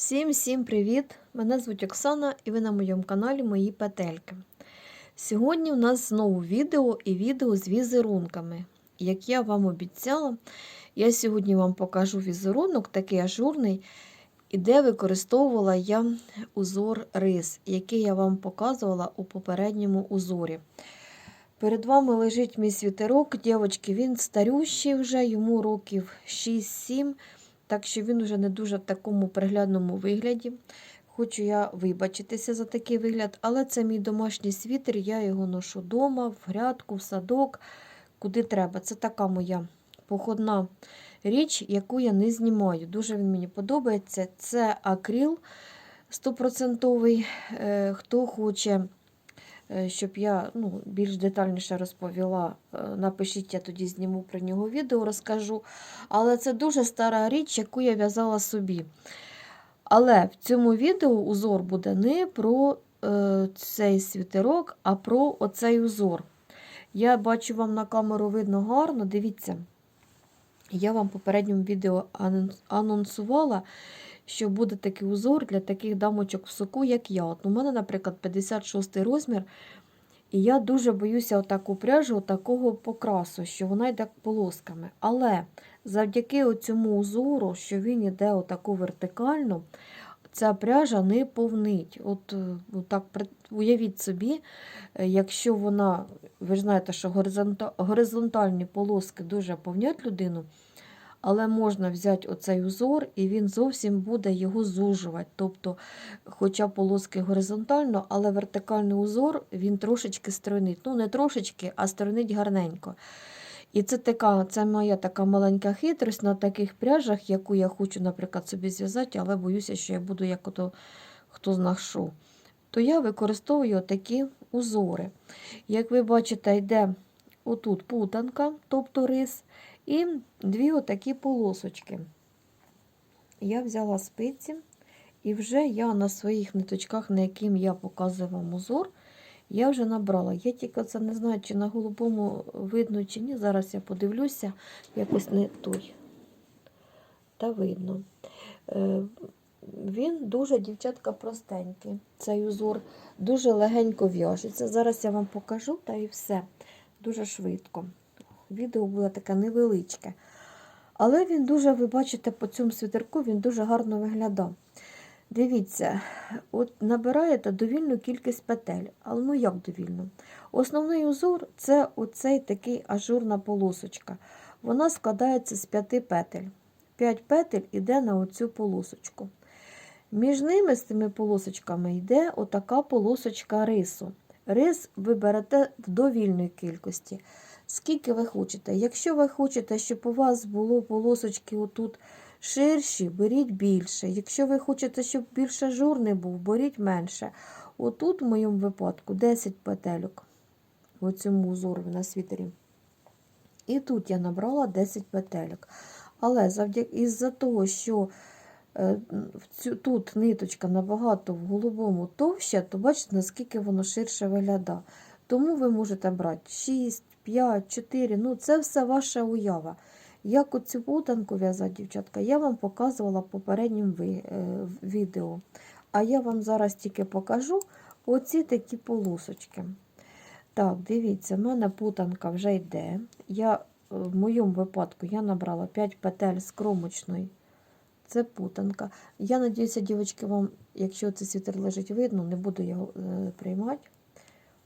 Всім-всім привіт! Мене звуть Оксана і ви на моєму каналі Мої Петельки. Сьогодні у нас знову відео і відео з візерунками. Як я вам обіцяла, я сьогодні вам покажу візерунок, такий ажурний, і де використовувала я узор рис, який я вам показувала у попередньому узорі. Перед вами лежить мій світерок, дівчатки, він старющий вже, йому років 6-7. Так що він вже не дуже в такому приглядному вигляді. Хочу я вибачитися за такий вигляд, але це мій домашній світер, я його ношу вдома, в грядку, в садок, куди треба. Це така моя походна річ, яку я не знімаю. Дуже він мені подобається. Це акрил стопроцентовий. Е, Хто хоче, щоб я ну, більш детальніше розповіла, е, напишіть, я тоді зніму про нього відео, розкажу. Але це дуже стара річ, яку я в'язала собі. Але в цьому відео узор буде не про е, цей світерок, а про оцей узор. Я бачу, вам на камеру видно гарно. Дивіться, я вам попередньому відео анонсувала, що буде такий узор для таких дамочок в соку, як я. От у мене, наприклад, 56 розмір. І я дуже боюся отаку пряжу, такого покрасу, що вона йде полосками. Але завдяки цьому узору, що він йде отаку вертикально, ця пряжа не повнить. От, е, так, уявіть собі, е, якщо вона, ви ж знаєте, що горизонтальні полоски дуже повнять людину, але можна взяти оцей узор, і він зовсім буде його зужувати. Тобто, хоча полоски горизонтально, але вертикальний узор він трошечки стройнить. Ну, не трошечки, а стройнить гарненько. І це така, це моя така маленька хитрість на таких пряжах, яку я хочу, наприклад, собі зв'язати, але боюся, що я буду як ото хто зна. То я використовую такі узори. Як ви бачите, йде отут путанка, тобто рис, і дві отакі полосочки. Я взяла спиці, і вже я на своїх ниточках, на яким я показую вам узор, я вже набрала. Я тільки це не знаю, чи на голубому видно, чи ні. Зараз я подивлюся, якось не той. Та видно. Е, Він дуже, дівчатка, простенький. Цей узор дуже легенько в'яжеться. Зараз я вам покажу, та і все. Дуже швидко. Відео було таке невеличке. Але він дуже, ви бачите, по цьому світерку він дуже гарно виглядав. Дивіться, от набираєте довільну кількість петель. Але ну як довільну? Основний узор це оцей такий ажурна полосочка. Вона складається з п'яти петель. П'ять петель йде на оцю полосочку. Між ними з цими полосочками йде отака полосочка рису. Рис ви берете в довільної кількості. Скільки ви хочете. Якщо ви хочете, щоб у вас було полосочки отут ширші, беріть більше. Якщо ви хочете, щоб більше журний був, беріть менше. Отут, в моєму випадку, 10 петельок. В цьому узорі на світері. І тут я набрала 10 петельок. Але завдяки із-за того, що е, тут ниточка набагато в голубому товща, то бачите, наскільки воно ширше виглядає. Тому ви можете брати 6, 5, 4, ну це все ваша уява. Як оцю путанку в'язати, дівчатка, я вам показувала в попередньому ви- е, відео. А я вам зараз тільки покажу оці такі полосочки. Так, дивіться, в мене путанка вже йде. Я, е, в моєму випадку я набрала 5 петель з. Це путанка. Я надіюся, дівчатки, вам, якщо цей світер лежить видно, не буду його е, приймати.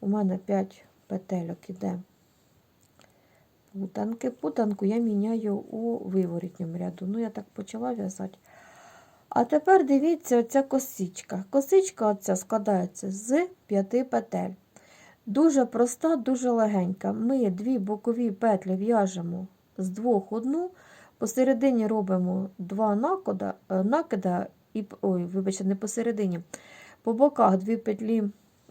У мене 5 петельок іде путанки. Путанку я міняю у виворітньому ряду. Ну, я так почала в'язати. А тепер дивіться, оця косичка. Косичка оця складається з 5 петель. Дуже проста, дуже легенька. Ми дві бокові петлі в'яжемо з двох одну, посередині робимо два накида, е, накида і, ой, вибачте, не посередині. По боках дві петлі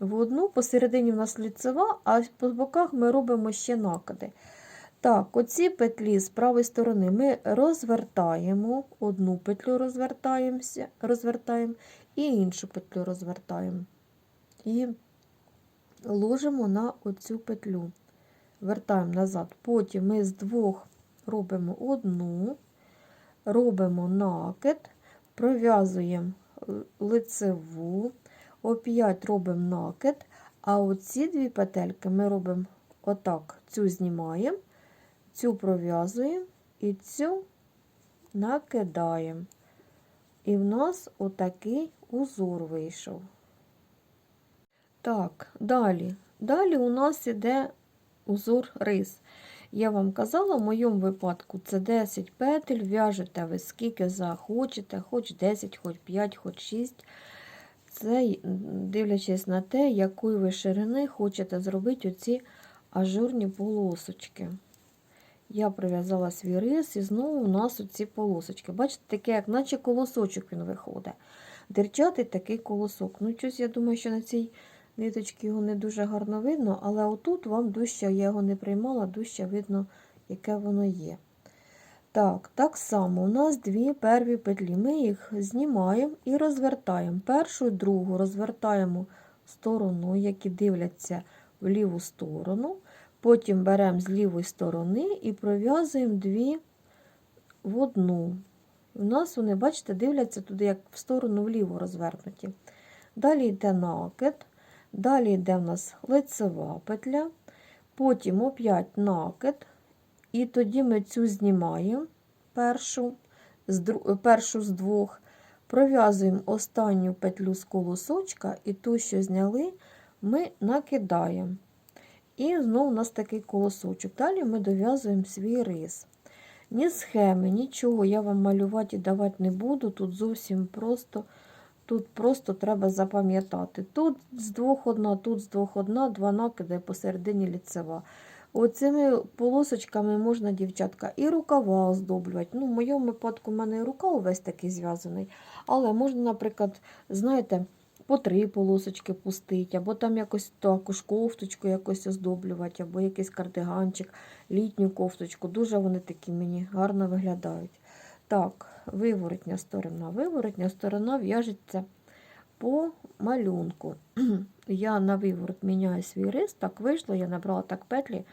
в одну, посередині в нас ліцева, а по боках ми робимо ще накиди. Так, оці петлі з правої сторони ми розвертаємо, одну петлю розвертаємося, розвертаємо і іншу петлю розвертаємо. І ложимо на оцю петлю. Вертаємо назад. Потім ми з двох робимо одну, робимо накид, пров'язуємо лицеву, оп'ять робимо накид, а оці дві петельки ми робимо отак. Цю знімаємо, цю пров'язуємо і цю накидаємо. І в нас отакий узор вийшов. Так, далі. Далі у нас іде узор рис. Я вам казала, в моєму випадку це 10 петель, в'яжете ви скільки захочете, хоч 10, хоч 5, хоч 6. Це дивлячись на те, якої ви ширини хочете зробити оці ажурні полосочки. Я прив'язала свій рис і знову у нас оці полосочки. Бачите, таке, як наче колосочок він виходить. Дирчатий такий колосок. Ну, щось, я думаю, що на цій ниточці його не дуже гарно видно, але отут вам дужче, я його не приймала, дужче видно, яке воно є. Так, так само у нас дві перві петлі. Ми їх знімаємо і розвертаємо. Першу і другу розвертаємо сторону, які дивляться в ліву сторону. Потім беремо з лівої сторони і пров'язуємо дві в одну. У нас вони, бачите, дивляться туди, як в сторону вліво розвернуті. Далі йде накид, далі йде в нас лицева петля, потім оп'ять накид, і тоді ми цю знімаємо першу першу з двох, пров'язуємо останню петлю з колосочка, і ту, що зняли, ми накидаємо. І знову у нас такий колосочок. Далі ми дов'язуємо свій рис. Ні схеми, нічого я вам малювати і давати не буду. Тут зовсім просто, тут просто треба запам'ятати. Тут з двох одна, тут з двох одна, два накиди посередині ліцева. Оцими полосочками можна, дівчатка, і рукава оздоблювати. Ну, в моєму випадку в мене і рукав весь такий зв'язаний. Але можна, наприклад, знаєте, по три полосочки пустити, або там якось також кофточку якось оздоблювати, або якийсь кардиганчик, літню кофточку. Дуже вони такі мені гарно виглядають. Так, виворотня сторона. Виворотня сторона в'яжеться по малюнку. Я на виворот міняю свій рис, так вийшло, я набрала так петлі,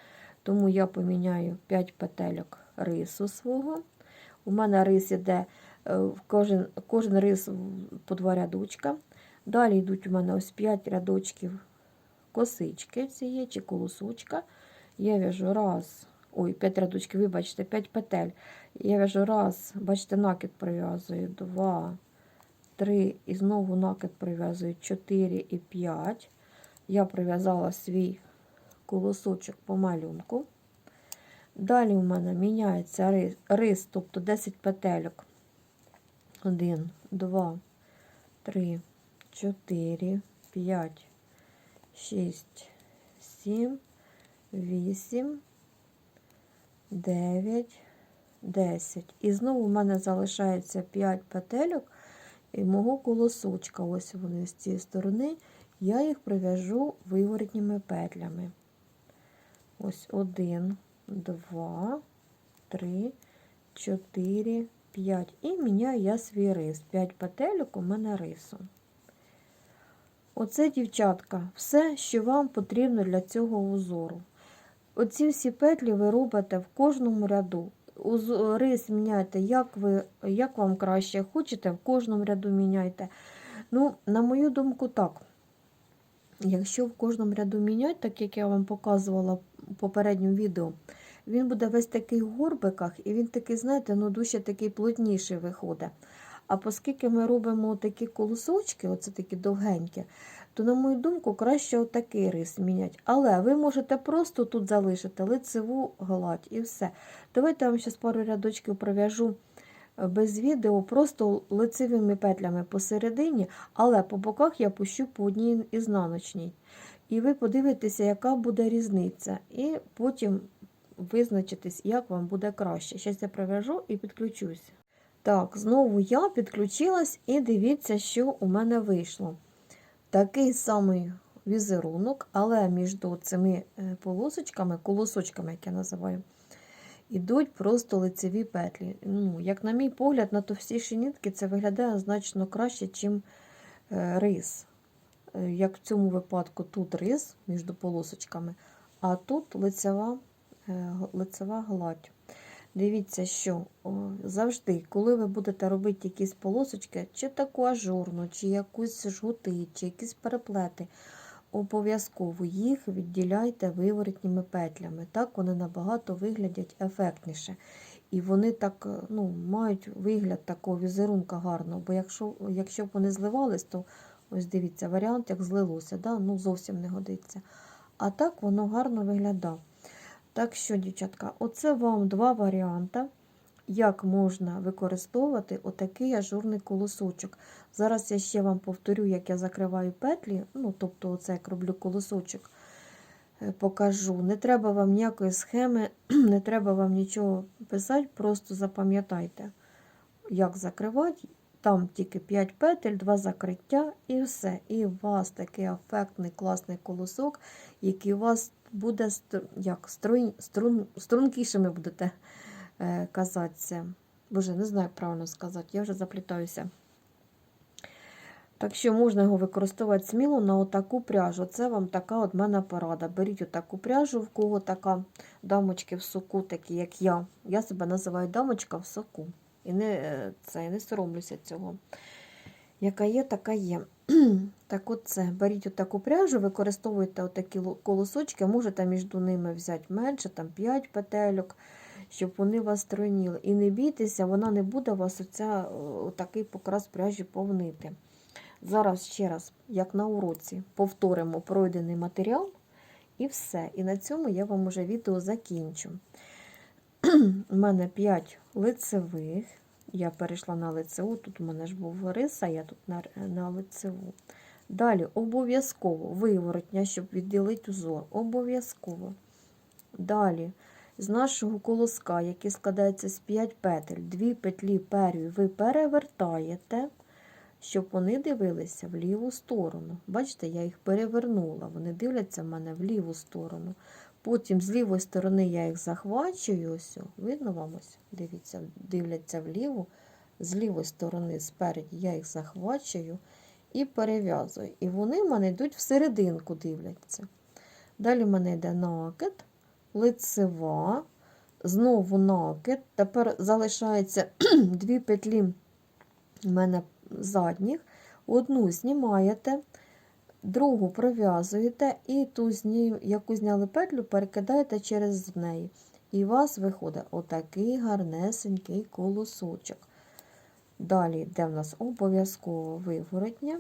тому я поміняю 5 петельок рису свого. У мене рис іде е, кожен, кожен рис по два рядочка. Далі йдуть у мене ось 5 рядочків косички цієї чи колосочка. Я в'яжу раз, ой, 5 рядочків, вибачте, 5 петель. Я в'яжу раз, бачите, накид прив'язую, два, три, і знову накид прив'язую 4 і 5. Я прив'язала свій колосочок по малюнку. Далі у мене міняється рис, рис тобто 10 петельок. 1, 2, 3, 4, 5, 6, 7, 8, 9, 10. І знову в мене залишається 5 петельок і мого колосочка. Ось вони з цієї сторони. Я їх прив'яжу виворотніми петлями. Ось 1, 2, 3, 4, 5. І міняю я свій рис. 5 петельок у мене рису. Оце, дівчатка, все, що вам потрібно для цього узору. Оці всі петлі ви робите в кожному ряду. Рис міняйте, як, ви, як вам краще хочете, в кожному ряду міняйте. Ну, на мою думку, так. Якщо в кожному ряду міняти, так як я вам показувала в попередньому відео, він буде весь такий в горбиках, і він такий, знаєте, ну дуже такий плотніший виходить. А оскільки ми робимо такі колосочки, оце такі довгенькі, то, на мою думку, краще отакий рис міняти. Але ви можете просто тут залишити лицеву гладь і все. Давайте я вам зараз пару рядочків пров'яжу е, без відео, просто лицевими петлями посередині, але по боках я пущу по одній ізнаночній. І ви подивитеся, яка буде різниця. І потім визначитесь, як вам буде краще. Зараз я пров'яжу і підключусь. Так, знову я підключилась і дивіться, що у мене вийшло. Такий самий візерунок, але між цими е, полосочками, колосочками, як я називаю, ідуть просто лицеві петлі. Ну, як на мій погляд, на товстіші нитки це виглядає значно краще, ніж рис. Е, Як в цьому випадку тут рис між полосочками, а тут лицева, е, лицева гладь. Дивіться, що завжди, коли ви будете робити якісь полосочки, чи таку ажурну, чи якусь жгути, чи якісь переплети, обов'язково їх відділяйте виворотніми петлями. Так вони набагато виглядять ефектніше. І вони так е, ну, мають вигляд такого візерунка гарного. Бо якщо, якщо б вони зливались, то ось дивіться, варіант, як злилося, да? ну, зовсім не годиться. А так воно гарно виглядає. Так що, дівчатка, оце вам два варіанти, як можна використовувати отакий ажурний колосочок. Зараз я ще вам повторю, як я закриваю петлі, ну, тобто, оце як роблю колосочок, е, покажу. Не треба вам ніякої схеми, не треба вам нічого писати, просто запам'ятайте, як закривати. Там тільки 5 петель, 2 закриття і все. І у вас такий ефектний, класний колосок, який у вас буде як, струн, струн, стрункішими будете е, казатися. Боже, не знаю, як правильно сказати, я вже заплітаюся. Так що можна його використовувати сміло на отаку пряжу. Це вам така от мене порада. Беріть отаку пряжу, в кого така дамочки в соку, такі як я. Я себе називаю дамочка в соку. І не, е, це, не соромлюся цього. Яка є, така є. так от це, беріть отаку пряжу, використовуйте отакі колосочки, можете між ними взяти менше, там 5 петельок, щоб вони вас стройніли. І не бійтеся, вона не буде вас оця, о, такий покрас пряжі повнити. Зараз ще раз, як на уроці, повторимо пройдений матеріал і все. І на цьому я вам уже відео закінчу. У мене 5 лицевих. Я перейшла на лицеву, тут у мене ж був рис, а я тут на, на лицеву. Далі обов'язково виворотня, щоб відділити узор. Обов'язково. Далі з нашого колоска, який складається з 5 петель, 2 петлі перві ви перевертаєте, щоб вони дивилися в ліву сторону. Бачите, я їх перевернула. Вони дивляться в мене в ліву сторону. Потім з лівої сторони я їх захвачую. Ось, видно вам ось? Дивіться, дивляться вліво. З лівої сторони, спереді я їх захвачую і перев'язую. І вони в мене йдуть всерединку, дивляться. Далі в мене йде накид, лицева, знову накид. Тепер залишається дві петлі в мене задніх. Одну знімаєте, другу пров'язуєте і ту, зні- яку зняли петлю, перекидаєте через неї. І у вас виходить отакий гарнесенький колосочок. Далі йде в нас обов'язково виворотня.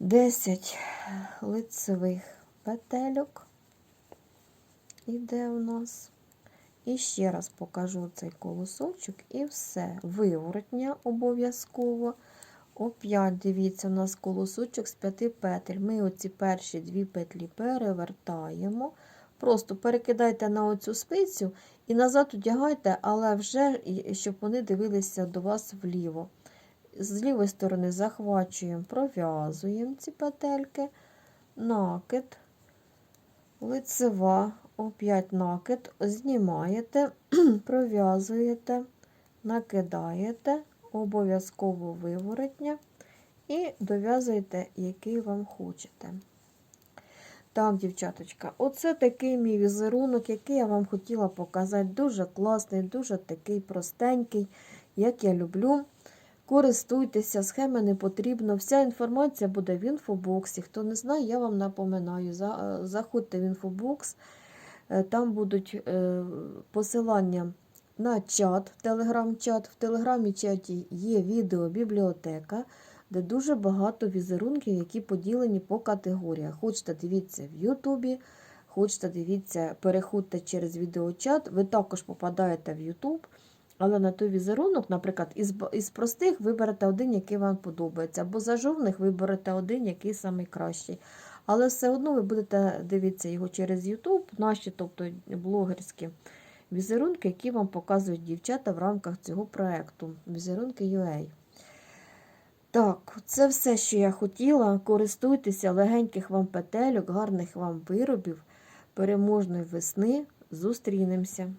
10 лицевих петельок іде у нас. І ще раз покажу цей колосочок і все. Виворотня обов'язково. Оп'ять, дивіться, у нас колосочок з п'яти петель. Ми оці перші дві петлі перевертаємо. Просто перекидайте на оцю спицю і назад одягайте, але вже, щоб вони дивилися до вас вліво. З лівої сторони захвачуємо, пров'язуємо ці петельки, накид, лицева, оп'ять накид, знімаєте, пров'язуєте, накидаєте, обов'язково виворотня і дов'язуєте, який вам хочете. Так, дівчаточка, оце такий мій візерунок, який я вам хотіла показати. Дуже класний, дуже такий простенький, як я люблю. Користуйтеся, схеми не потрібно. Вся інформація буде в інфобоксі. Хто не знає, я вам напоминаю. Заходьте в інфобокс, е, там будуть е, посилання на чат, телеграм-чат. В телеграмі-чаті є відеобібліотека, де дуже багато візерунків, які поділені по категоріях. Хочете дивіться в Ютубі, хочете дивіться, переходьте через відеочат, ви також попадаєте в Ютуб. Але на той візерунок, наприклад, із, із простих виберете один, який вам подобається, або з ажурних виберете один, який найкращий. Але все одно ви будете дивитися його через YouTube, наші, тобто блогерські візерунки, які вам показують дівчата в рамках цього проєкту. Візерунки UA. Так, це все, що я хотіла. Користуйтеся легеньких вам петельок, гарних вам виробів, переможної весни. Зустрінемося!